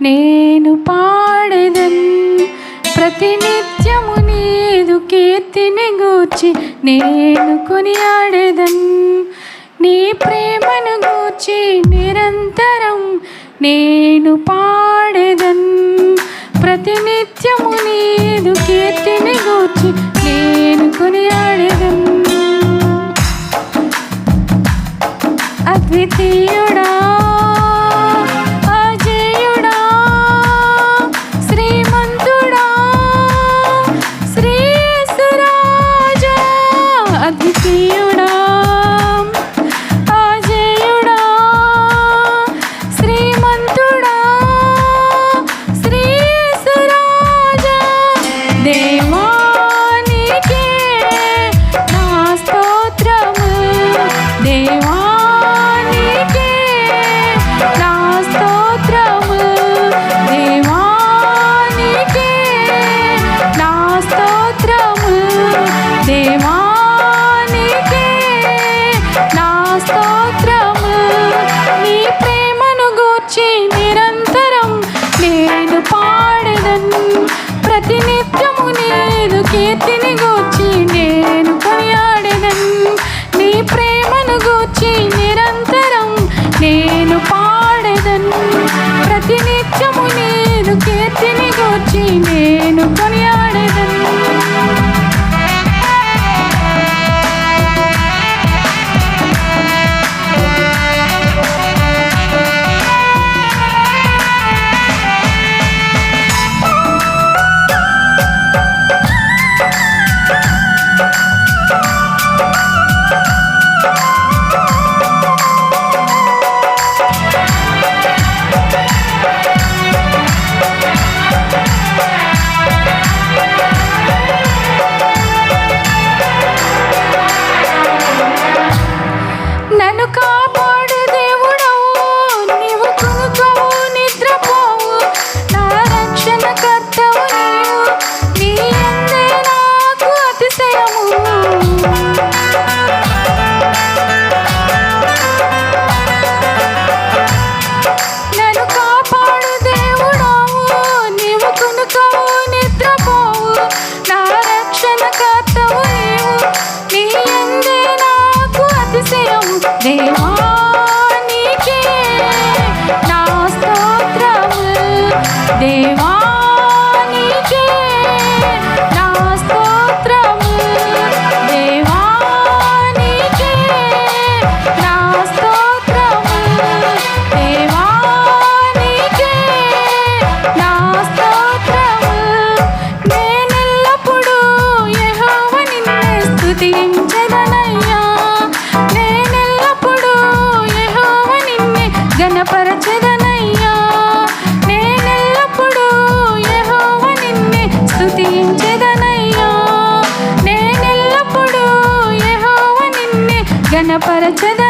నేను పాడదన్ ప్రతినిత్యము నీదు కీర్తిని గూర్చి నేను కొనియాడదన్ నీ ప్రేమను గూర్చి నిరంతరం నేను పాడదన్ ప్రతినిత్యము నీదు కీర్తిని గూర్చి చందన పరచద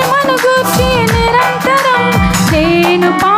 ప్రేమను గూర్చి నిరంతరం నేను పా